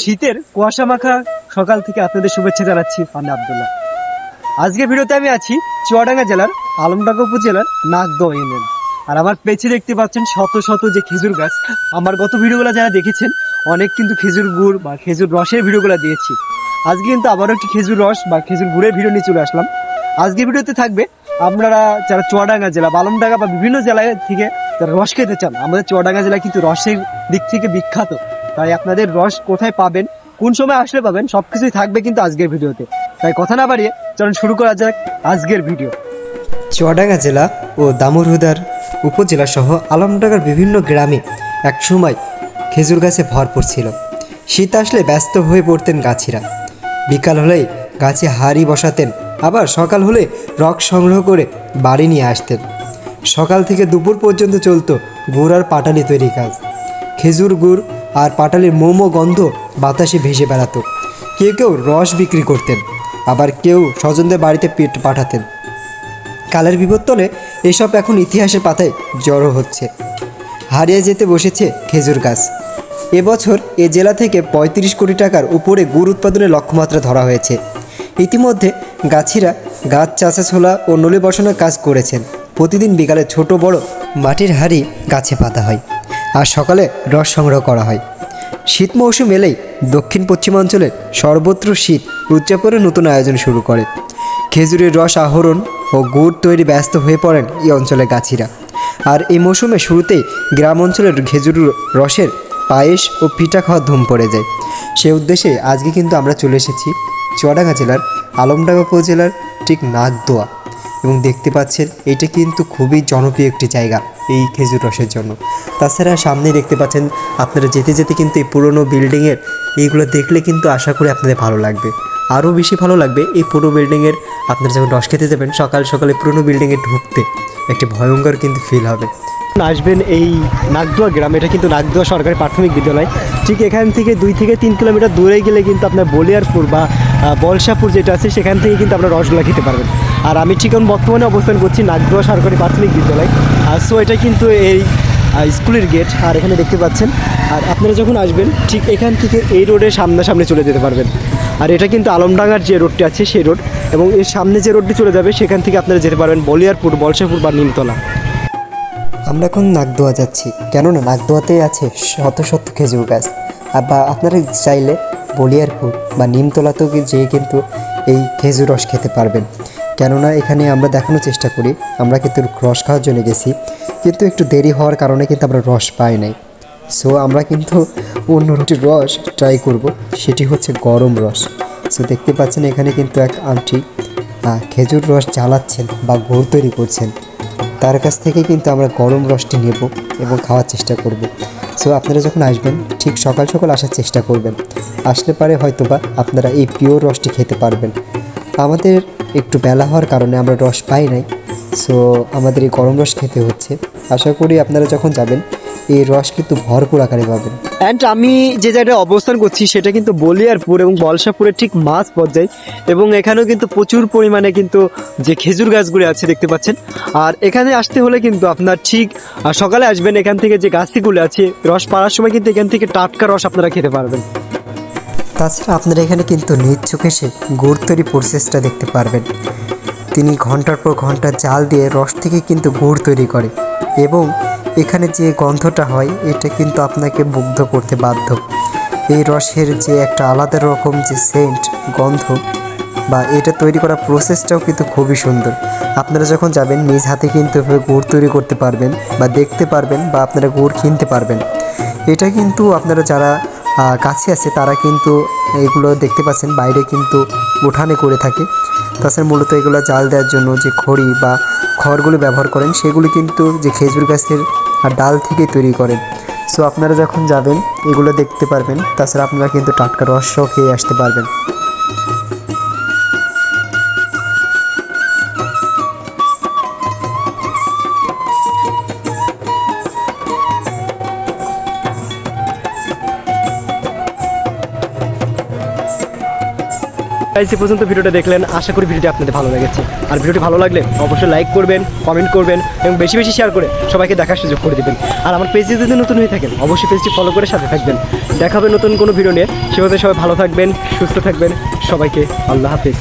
শীতের কুয়াশা মাখা সকাল থেকে আপনাদের শুভেচ্ছা জানাচ্ছি ফান্না আবদুল্লাহ। আজকে ভিডিওতে আমি আছি চুয়াডাঙ্গা জেলার আলমডাঙ্গা উপজেলার নাগদহ ইউনিয়ন। আর আমার পেছে দেখতে পাচ্ছেন শত শত যে খেজুর গাছ। আমার গত ভিডিওগুলো যারা দেখেছেন, অনেক কিন্তু খেজুর গুড় বা খেজুর রসের ভিডিওগুলো দিয়েছি। আজকে কিন্তু আবারও একটি খেজুর রস বা খেজুর গুড়ের ভিডিও নিয়ে চলে আসলাম। আজকে ভিডিওতে থাকবে আপনারা যারা চুয়াডাঙ্গা জেলা বা আলমডাঙ্গা বা বিভিন্ন জেলায় থেকে যারা রস খেতে চান, আমাদের চুয়াডাঙ্গা জেলা কিন্তু রসের দিক থেকে বিখ্যাত। তাই আপনাদের রস কোথায় পাবেন, কোন সময় আসলে পাবেন সব কিছুই থাকবে কিন্তু আজকের ভিডিওতে। তাই কথা না বাড়িয়ে চলুন শুরু করা যাক আজকের ভিডিও। চুয়াডাঙ্গা জেলা ও দামুরহুদার উপজেলা সহ আলমডাঙ্গার বিভিন্ন গ্রামে একসময় খেজুর গাছে ভরপুর ছিল। শীত আসলে ব্যস্ত হয়ে পড়তেন গাছিরা। বিকাল হলেই গাছে হাড়ি বসাতেন, আবার সকাল হলে রক সংগ্রহ করে বাড়ি নিয়ে আসতেন। সকাল থেকে দুপুর পর্যন্ত চলতো গুড় আর পাটালি তৈরি কাজ। খেজুর গুড় আর পাটালির মোমো গন্ধ বাতাসে ভেসে বেড়াতো। কেউ কেউ রস বিক্রি করতেন, আবার কেউ স্বজনদের বাড়িতে পেট পাঠাতেন। কালের বিবর্তনে এসব এখন ইতিহাসের পাতায় জড়ো হচ্ছে। হারিয়ে যেতে বসেছে খেজুর গাছ। এবছর এ জেলা থেকে ৩৫ কোটি টাকার উপরে গুড় উৎপাদনের লক্ষ্যমাত্রা ধরা হয়েছে। ইতিমধ্যে গাছিরা গাছ চাষা ছোলা ও নলি বসানোর কাজ করেছেন। প্রতিদিন বিকালে ছোট বড় মাটির হাড়ি গাছে পাতা হয়। আর সকালে রস সংগ্রহ করা হয়। শীত মৌসুম এলেই দক্ষিণ পশ্চিমাঞ্চলের সর্বত্র শীত উদযাপনের নতুন আয়োজন শুরু করে। খেজুরের রস আহরণ ও গুড় তৈরি ব্যস্ত হয়ে পড়েন এই অঞ্চলের গাছিরা। আর এই মৌসুমে শুরুতেই গ্রাম অঞ্চলের খেজুর রসের পায়েস ও পিঠা খাওয়ার ধুম পড়ে যায়। সে উদ্দেশ্যে আজকে কিন্তু আমরা চলে এসেছি চুয়াডাঙ্গা জেলার আলমডাঙ্গা উপজেলার ঠিক নাগদোয়া। এবং দেখতে পাচ্ছেন, এটা কিন্তু খুবই জনপ্রিয় একটি জায়গা এই খেজুর রসের জন্য। তাছাড়া সামনে দেখতে পাচ্ছেন, আপনারা যেতে যেতে কিন্তু এই পুরনো বিল্ডিংয়ের এইগুলো দেখলে কিন্তু আশা করি আপনাদের ভালো লাগবে। আরও বেশি ভালো লাগবে এই পুরো বিল্ডিংয়ের, আপনারা যখন রস খেতে যাবেন, সকাল সকালে পুরনো বিল্ডিংয়ে ঢুকতে একটি ভয়ঙ্কর কিন্তু ফিল হবে। আসবেন এই নাগদুয়া গ্রাম, এটা কিন্তু নাগদুয়া সরকারি প্রাথমিক বিদ্যালয়। ঠিক এখান থেকে দুই থেকে তিন কিলোমিটার দূরে গেলে কিন্তু আপনার বলিয়ারপুর বা বলসাপুর যেটা আছে, সেখান থেকে কিন্তু আপনার রসগোল্লা খেতে পারবেন। আর আমি ঠিক এখন বর্তমানে অবস্থান করছি নাগদুয়া সরকারি প্রাথমিক বিদ্যালয়। আর সো এটা কিন্তু এই স্কুলের গেট আর এখানে দেখতে পাচ্ছেন। আর আপনারা যখন আসবেন, ঠিক এখান থেকে এই রোডের সামনাসামনি চলে যেতে পারবেন। আর এটা কিন্তু আলমডাঙ্গার যে রোডটি আছে, সেই রোড এবং এর সামনে যে রোডটি চলে যাবে, সেখান থেকে আপনারা যেতে পারবেন বলিয়ারপুর বলসাপুর বা নিমতলা। আমরা এখন নাগদোয়া যাচ্ছি। কেননা নাগদোয়াতেই আছে শত শত খেজুর গাছ। আর বা আপনারা চাইলে বলিয়ারপুর বা নিমতলাতেও যেয়ে কিন্তু এই খেজুর রস খেতে পারবেন। কেননা এখানে আমরা দেখানোর চেষ্টা করি, আমরা কিন্তু রস খাওয়ার জন্য গেছি। কিন্তু একটু দেরি হওয়ার কারণে কিন্তু আমরা রস পাই নাই। সো আমরা কিন্তু অন্য রুটির রস ট্রাই করব, সেটি হচ্ছে গরম রস। সো দেখতে পাচ্ছেন এখানে কিন্তু এক আন্টি খেজুর রস জ্বালাচ্ছেন বা গুড় তৈরি করছেন। তার কাছ থেকে কিন্তু আমরা গরম রসটি নেব এবং খাওয়ার চেষ্টা করব। সো আপনারা যখন আসবেন, ঠিক সকাল সকাল আসার চেষ্টা করবেন। আসলে পারে হয়তোবা আপনারা এই পিওর রসটি খেতে পারবেন। আমাদের একটু বেলা হওয়ার কারণে আমরা রস পাই নাই। সো আমাদের এই গরম রস খেতে হচ্ছে। আশা করি আপনারা যখন যাবেন, এই রস কিন্তু ভরপুর আকারে পাবেন। অ্যান্ড আমি যে জায়গায় অবস্থান করছি, সেটা কিন্তু বলিয়ারপুর এবং বলসাপুরের ঠিক মাছ পর্যায়ে। এবং এখানেও কিন্তু প্রচুর পরিমাণে কিন্তু যে খেজুর গাছগুলি আছে দেখতে পাচ্ছেন। আর এখানে আসতে হলে কিন্তু আপনার ঠিক সকালে আসবেন, এখান থেকে যে গাছগুলো আছে, রস পাড়ার সময় কিন্তু এখান থেকে টাটকা রস আপনারা খেতে পারবেন। তাছাড়া আপনারা এখানে কিন্তু নিজ চোখে এসে গুড় তৈরি প্রসেসটা দেখতে পারবেন। তিনি ঘণ্টার পর ঘণ্টা জাল দিয়ে রস থেকে কিন্তু গুড় তৈরি করে এবং এখানে যে গন্ধটা হয়, এটা কিন্তু আপনাকে মুগ্ধ করতে বাধ্য। এই রসের যে একটা আলাদা রকম যে সেন্ট গন্ধ বা এটা তৈরি করার প্রসেসটাও কিন্তু খুবই সুন্দর। আপনারা যখন যাবেন, নিজ হাতে কিন্তু গুড় তৈরি করতে পারবেন বা দেখতে পারবেন বা আপনারা গুড় কিনতে পারবেন। এটা কিন্তু আপনারা যারা কাছে আছে, তারা কিন্তু এগুলো দেখতে পাচ্ছেন, বাইরে কিন্তু উঠানে করে থাকে। তাছাড়া মূলত এগুলো জাল দেওয়ার জন্য যে খড়ি বা খড়গুলো ব্যবহার করেন, সেগুলো কিন্তু যে খেজুর গাছের ডাল থেকে তৈরি করেন। সো আপনারা যখন যাবেন, এগুলো দেখতে পারবেন। তাছাড়া আপনারা কিন্তু টাটকা রসও খেয়ে আসতে পারবেন। গাইজ পর্যন্ত ভিডিওটা দেখলেন, আশা করি ভিডিওটি আপনাদের ভালো লেগেছে। আর ভিডিওটি ভালো লাগলে অবশ্যই লাইক করবেন কমেন্ট করবেন এবং বেশি বেশি শেয়ার করে সবাইকে দেখার সুযোগ করে দেবেন। আর আমার পেজে যদি নতুন হয়ে থাকেন, অবশ্যই পেজটি ফলো করে সাথে থাকবেন। দেখাবে নতুন কোনো ভিডিও নিয়ে। সেভাবে সবাই ভালো থাকবেন, সুস্থ থাকবেন। সবাইকে আল্লাহ হাফিজ।